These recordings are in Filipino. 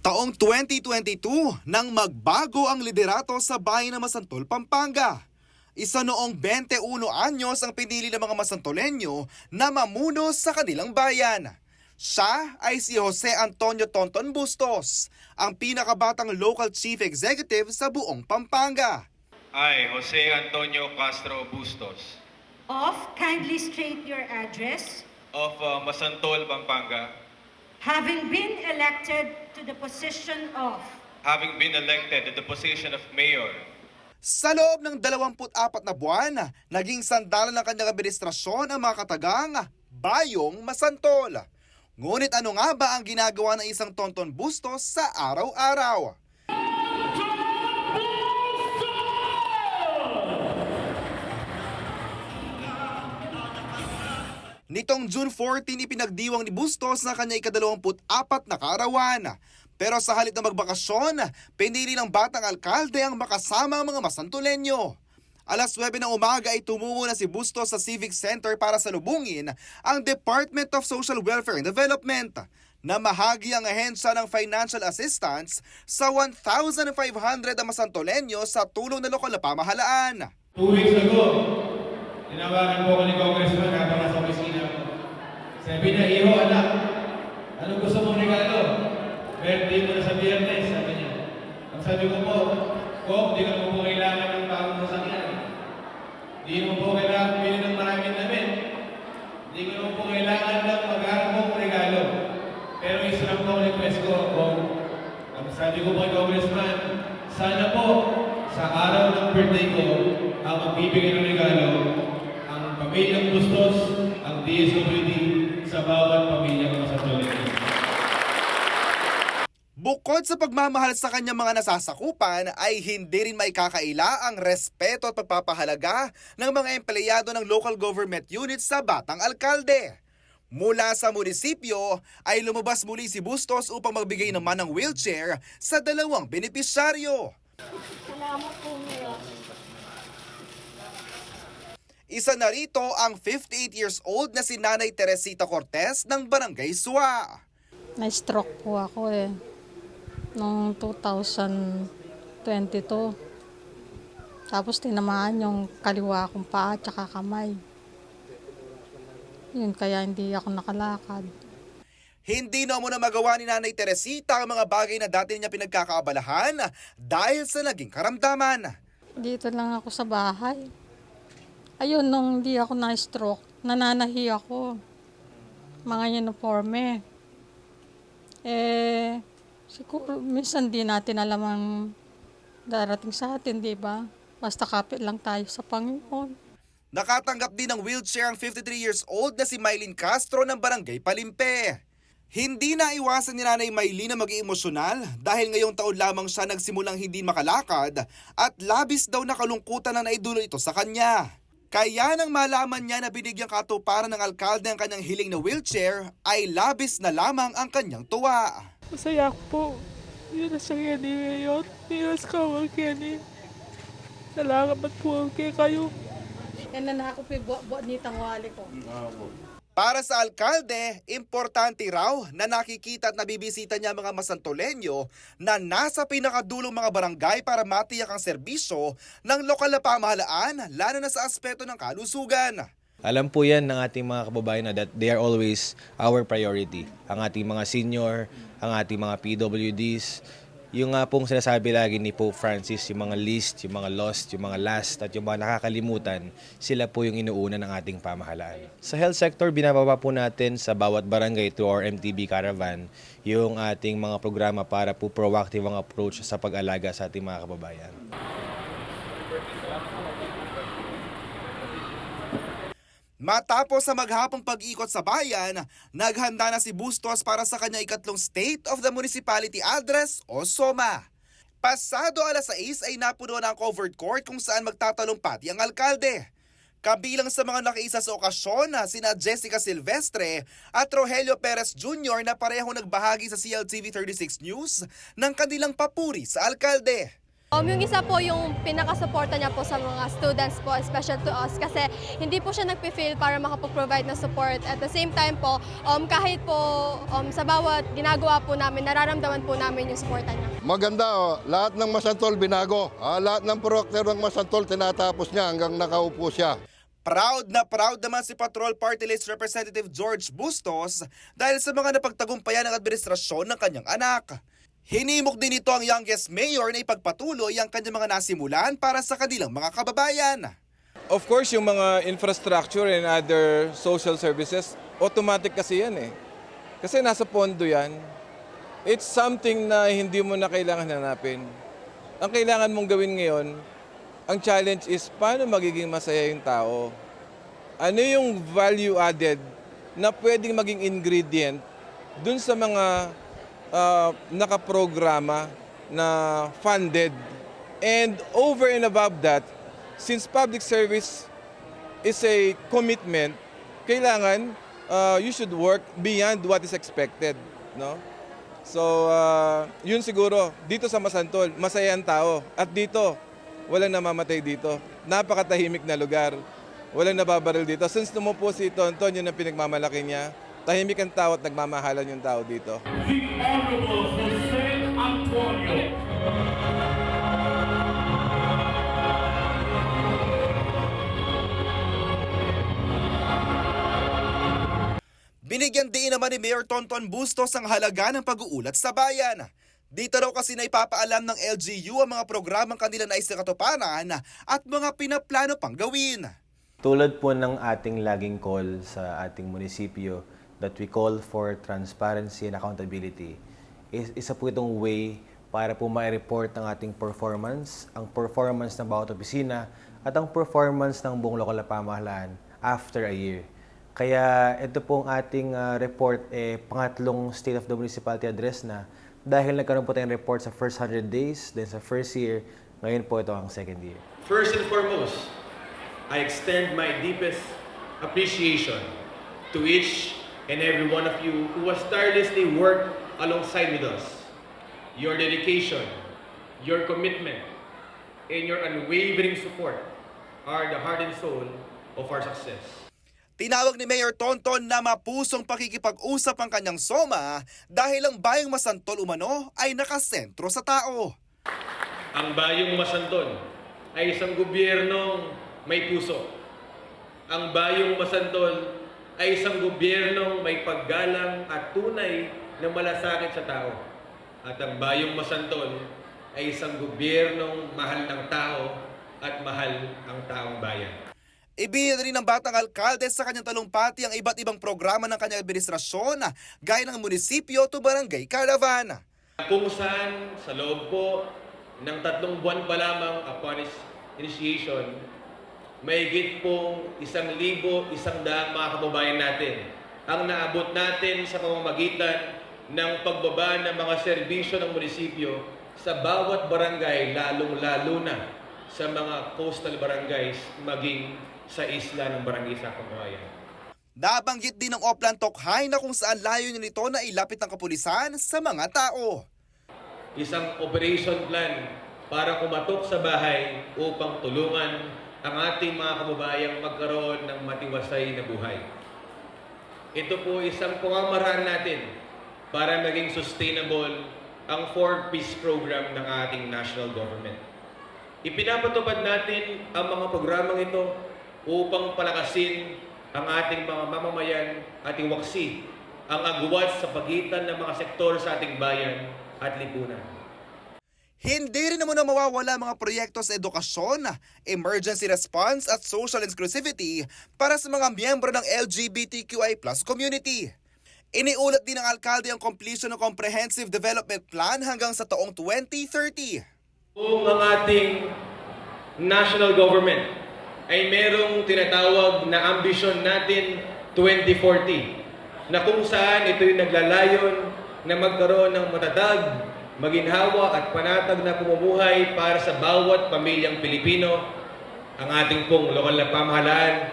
Taong 2022 nang magbago ang liderato sa bayan ng Masantol, Pampanga. Isa noong 21 anyos ang pinili ng mga Masantolenyo na mamuno sa kanilang bayan. Siya ay si Jose Antonio Tonton Bustos, ang pinakabatang local chief executive sa buong Pampanga. I, Jose Antonio Castro Bustos, of kindly state your address, of uh, Masantol, Pampanga, having been elected to the position of having been elected to the position of mayor, Sa loob ng 24 na buwan, naging sandalan ng kanyang administrasyon ang mga katagang Bayong Masantol. Ngunit ano nga ba ang ginagawa ng isang Tonton Bustos sa araw-araw? Nitong June 14, ipinagdiwang ni Bustos na kanya ikadalawamput-apat na kaarawan. Pero sa halip na magbakasyon, pinili ng batang alkalde ang makasama ang mga masantulenyo. Alas 9 ng umaga ay tumungo na si Bustos sa Civic Center para salubungin ang Department of Social Welfare and Development na mahagi ang ahensya ng financial assistance sa 1,500 na masantolenyo sa tulong ng lokal na pamahalaan. Two weeks ago, tinawagan po ako ni Congressman habang nasa ko. Sabi niya, Iho, anak, anong gusto mong regalo? Birthday mo na sa biyernes, sabi niya. Ang sabi ko po, Kong, di ka po kailangan ng bagong sasakyan. Di mo po kailangan bili ng maraming damit. Di ko po kailangan ng magharap mong regalo. Pero isa lang po request ko, Kong. Ang sabi ko po Congressman, sana po sa araw ng birthday ko, ang magbibigay ng regalo, ang pamilyang Bustos, ang DSWD sa bawat pamilyang masatuloy. Bukod sa pagmamahal sa kanyang mga nasasakupan, ay hindi rin maikakaila ang respeto at pagpapahalaga ng mga empleyado ng local government units sa Batang Alkalde. Mula sa munisipyo ay lumabas muli si Bustos upang magbigay naman ng wheelchair sa dalawang benepisyaryo. Isa na rito ang 58 years old na si Nanay Teresita Cortez ng Barangay Suwa. Na-stroke po ako eh. Noong 2022. Tapos tinamaan yung kaliwa kong paa at saka kamay. Yun, kaya hindi ako nakalakad. Hindi na muna magawa ni Nanay Teresita ang mga bagay na dati niya pinagkakaabalahan dahil sa naging karamdaman. Dito lang ako sa bahay. Ayun, nung hindi ako na-stroke, nananahi ako. Mga uniforme. Eh, siguro, minsan di natin alam ang darating sa atin, di ba? Basta kapit lang tayo sa Panginoon. Nakatanggap din ng wheelchair ang 53 years old na si Mylene Castro ng Barangay Palimpe. Hindi na iwasan ni Nanay Mylene na maging emosyonal dahil ngayong taon lamang siya nagsimulang hindi makalakad at labis daw na kalungkutan na naidulo ito sa kanya. Kaya nang malaman niya na binigyang katuparan ng alkalde ang kanyang hiling na wheelchair, ay labis na lamang ang kanyang tuwa. Masaya po. Yun sa kanya ni ngayon. Miras ka ako kanya. Salamat po kay kayo. Yan na ako buat ni tangwali ko. Para sa alkalde, importante raw na nakikita at nabibisita niya mga masantolenyo na nasa pinakadulong mga barangay para matiyak ang serbisyo ng lokal na pamahalaan lalo na sa aspeto ng kalusugan. Alam po yan ng ating mga kababayan na that they are always our priority. Ang ating mga senior, ang ating mga PWDs, yung nga pong sinasabi lagi ni Pope Francis, yung mga least, yung mga lost, yung mga last, at yung mga nakakalimutan, sila po yung inuuna ng ating pamahalaan. Sa health sector, binababa po natin sa bawat barangay through our MTB Caravan yung ating mga programa para po proactive ang approach sa pag-alaga sa ating mga kababayan. Matapos sa maghapong pag-ikot sa bayan, naghanda na si Bustos para sa kanya ikatlong State of the Municipality Address o SOMA. Pasado alas 6 ay napuno na ang covered court kung saan magtatalumpati ang alkalde. Kabilang sa mga nakiisa sa okasyon na sina Jessica Silvestre at Rogelio Perez Jr. na parehong nagbahagi sa CLTV 36 News ng kanilang papuri sa alkalde. Um, yung isa po yung pinaka-suporta niya po sa mga students po, special to us, kasi hindi po siya nagpe-feel para makapag-provide ng support. At the same time po, um, kahit po um, sa bawat ginagawa po namin, nararamdaman po namin yung suporta niya. Maganda, oh. lahat ng Masantol binago. Ah, lahat ng proactor ng Masantol tinatapos niya hanggang nakaupo siya. Proud na proud naman si Patrol Party List Representative George Bustos dahil sa mga napagtagumpayan ng administrasyon ng kanyang anak. Hinimok din ito ang youngest mayor na ipagpatuloy ang kanyang mga nasimulan para sa kanilang mga kababayan. Of course, yung mga infrastructure and other social services, automatic kasi yan eh. Kasi nasa pondo yan. It's something na hindi mo na kailangan hanapin. Ang kailangan mong gawin ngayon, ang challenge is paano magiging masaya yung tao. Ano yung value added na pwedeng maging ingredient dun sa mga uh, nakaprograma na funded. And over and above that, since public service is a commitment, kailangan uh, you should work beyond what is expected, no? So, uh, yun siguro, dito sa Masantol, masaya ang tao. At dito, walang namamatay dito. Napakatahimik na lugar. Walang nababaril dito. Since tumupo si Tonton, yun ang pinagmamalaki niya. Tahimik ang tao at nagmamahalan yung tao dito. Binigyan din naman ni Mayor Tonton Bustos ang halaga ng pag-uulat sa bayan. Dito raw kasi na ipapaalam ng LGU ang mga programang kanila na katuparan at mga pinaplano pang gawin. Tulad po ng ating laging call sa ating munisipyo that we call for transparency and accountability, is, isa po itong way para po ma-report ang ating performance, ang performance ng bawat opisina, at ang performance ng buong lokal na pamahalaan after a year. Kaya ito pong ating ah, report, eh, pangatlong State of the Municipality Address na dahil nagkaroon po tayong report sa first 100 days, then sa first year, ngayon po ito ang second year. First and foremost, I extend my deepest appreciation to each and every one of you who has tirelessly worked alongside with us. Your dedication, your commitment, and your unwavering support are the heart and soul of our success. Tinawag ni Mayor Tonton na mapusong pakikipag-usap ang kanyang soma dahil ang bayang masantol umano ay nakasentro sa tao. Ang Bayong Masanton ay isang gobyernong may puso. Ang Bayong Masantol ay isang gobyernong may paggalang at tunay na malasakit sa tao. At ang Bayong Masantol ay isang gobyernong mahal ng tao at mahal ang taong bayan. Ibigay rin ng batang alkalde sa kanyang talumpati ang iba't ibang programa ng kanyang administrasyon gaya ng munisipyo to barangay caravan. Kung saan sa loob po ng tatlong buwan pa lamang upon its initiation, mahigit pong isang libo, isang daang mga kababayan natin ang naabot natin sa pamamagitan ng pagbaba ng mga serbisyo ng munisipyo sa bawat barangay, lalong-lalo na sa mga coastal barangays, maging sa isla ng barangay sa Kabayan. Nabanggit din ng Oplan Tokhay na kung saan layo nito na ilapit ng kapulisan sa mga tao. isang operation plan para kumatok sa bahay upang tulungan ang ating mga kababayang magkaroon ng matiwasay na buhay. Ito po isang pamamaraan natin para maging sustainable ang 4-piece program ng ating national government. Ipinapatupad natin ang mga programang ito upang palakasin ang ating mga mamamayan at iwaksi ang agwat sa pagitan ng mga sektor sa ating bayan at lipunan. Hindi rin naman na mawawala mga proyekto sa edukasyon, emergency response at social inclusivity para sa mga miyembro ng LGBTQI plus community. Iniulat din ng alkalde ang completion ng Comprehensive Development Plan hanggang sa taong 2030. Kung ang ating national government ay merong tinatawag na ambisyon natin 2040 na kung saan ito'y naglalayon na magkaroon ng matatag, maginhawa at panatag na pumumuhay para sa bawat pamilyang Pilipino, ang ating pong lokal na pamahalaan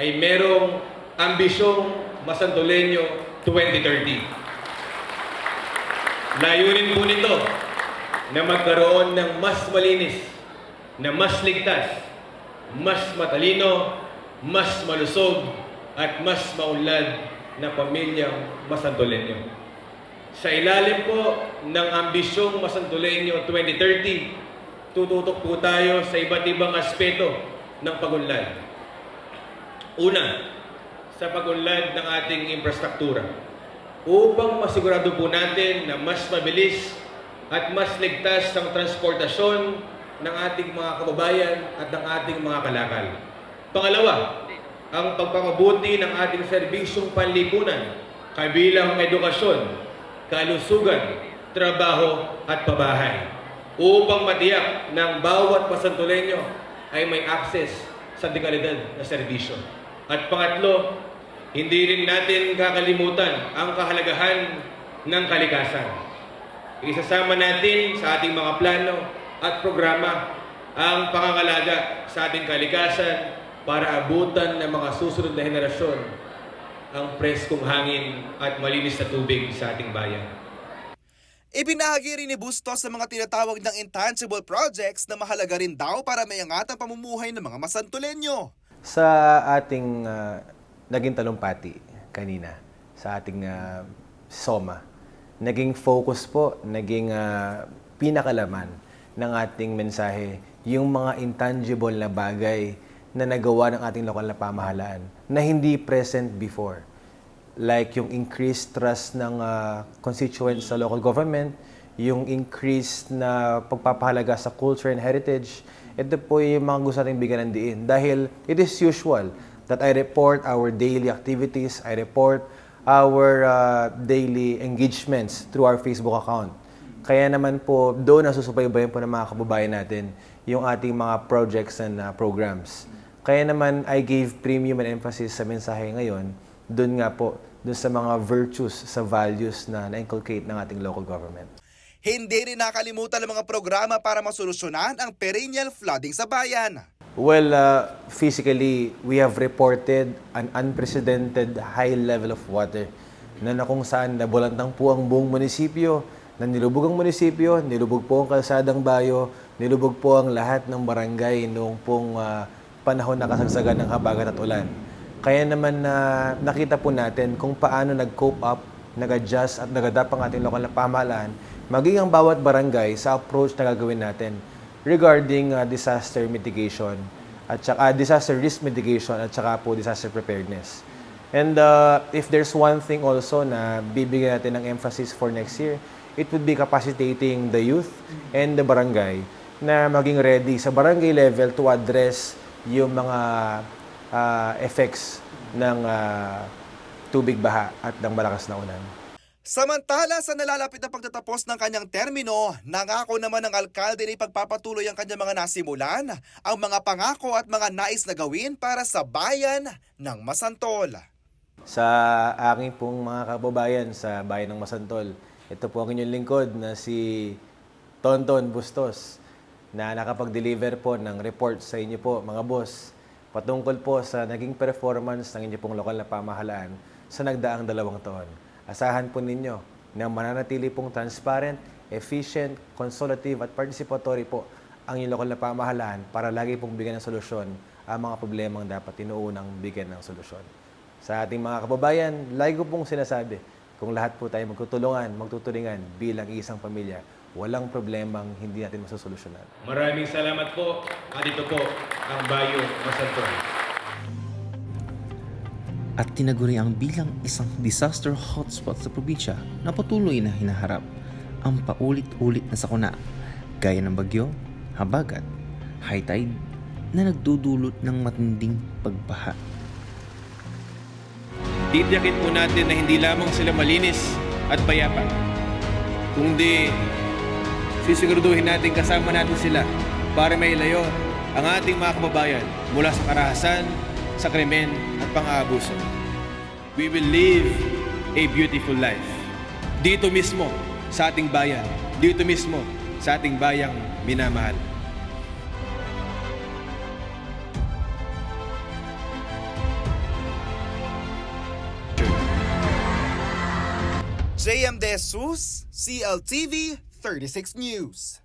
ay merong ambisyong masantolenyo 2030. Layunin po nito na magkaroon ng mas malinis, na mas ligtas, mas matalino, mas malusog, at mas maunlad na pamilyang Masantolenyo. Sa ilalim po ng ambisyong Masantolenyo 2030, tututok po tayo sa iba't ibang aspeto ng pagunlad. Una, sa pagunlad ng ating infrastruktura. Upang masigurado po natin na mas mabilis at mas ligtas ang transportasyon ng ating mga kababayan at ng ating mga kalakal. Pangalawa, ang pagpamabuti ng ating serbisyong panlipunan, kabilang edukasyon, kalusugan, trabaho at pabahay upang matiyak ng bawat pasantulenyo ay may access sa dekalidad na serbisyo. At pangatlo, hindi rin natin kakalimutan ang kahalagahan ng kalikasan. Isasama natin sa ating mga plano at programa ang pangangalaga sa ating kalikasan para abutan ng mga susunod na henerasyon ang preskong hangin at malinis na tubig sa ating bayan. Ibinahagi rin ni Bustos sa mga tinatawag ng intangible projects na mahalaga rin daw para mayangat ang pamumuhay ng mga Masantolenyo. Sa ating ah, naging talumpati kanina, sa ating ah, SOMA, naging focus po, naging ah, pinakalaman ng ating mensahe, yung mga intangible na bagay na nagawa ng ating lokal na pamahalaan na hindi present before. Like yung increased trust ng ah, constituents sa local government, yung increased na pagpapahalaga sa culture and heritage, ito po yung mga gusto natin bigyan ng diin. Dahil it is usual that I report our daily activities, I report our ah, daily engagements through our Facebook account. Kaya naman po, doon nasusubaybayan po ng mga kababayan natin yung ating mga projects and ah, programs. Kaya naman, I gave premium and emphasis sa mensahe ngayon, doon nga po, doon sa mga virtues, sa values na na-inculcate ng ating local government. Hindi rin nakalimutan ng mga programa para masolusyonan ang perennial flooding sa bayan. Well, uh, physically, we have reported an unprecedented high level of water na na kung saan nabulantang po ang buong munisipyo, na nilubog ang munisipyo, nilubog po ang kalsadang bayo, nilubog po ang lahat ng barangay noong pong uh, panahon na kasagsagan ng habagat at ulan. Kaya naman na nakita po natin kung paano nag-cope up, nag-adjust at nag-adapt ang ating lokal na pamahalaan, maging ang bawat barangay sa approach na gagawin natin regarding uh, disaster mitigation at saka uh, disaster risk mitigation at saka po disaster preparedness. And uh, if there's one thing also na bibigyan natin ng emphasis for next year, it would be capacitating the youth and the barangay na maging ready sa barangay level to address yung mga uh, effects ng uh, tubig baha at ng malakas na ulan. Samantala sa nalalapit na pagtatapos ng kanyang termino, nangako naman ng alkalde na ipagpapatuloy ang kanyang mga nasimulan, ang mga pangako at mga nais na gawin para sa bayan ng Masantol. Sa aking pong mga kababayan sa bayan ng Masantol, ito po ang inyong lingkod na si Tonton Bustos na nakapag-deliver po ng report sa inyo po mga boss patungkol po sa naging performance ng inyo pong lokal na pamahalaan sa nagdaang dalawang taon. Asahan po ninyo na mananatili pong transparent, efficient, consolidative at participatory po ang inyong lokal na pamahalaan para lagi pong bigyan ng solusyon ang mga problemang dapat tinuunang bigyan ng solusyon. Sa ating mga kababayan, lagi ko pong sinasabi, kung lahat po tayo magtutulungan, magtutulingan bilang isang pamilya, walang problemang hindi natin masosolusyonan. Maraming salamat po at ito po ang Bayo Masantol. at tinaguri ang bilang isang disaster hotspot sa probinsya na patuloy na hinaharap ang paulit-ulit na sakuna gaya ng bagyo, habagat, high tide na nagdudulot ng matinding pagbaha. Titiyakin po natin na hindi lamang sila malinis at payapa, kundi sisiguraduhin natin kasama natin sila para may layo ang ating mga kababayan mula sa karahasan, sa krimen at pang-aabuso. We will live a beautiful life. Dito mismo sa ating bayan, dito mismo sa ating bayang minamahal. JM De Jesus, CLTV 36 News.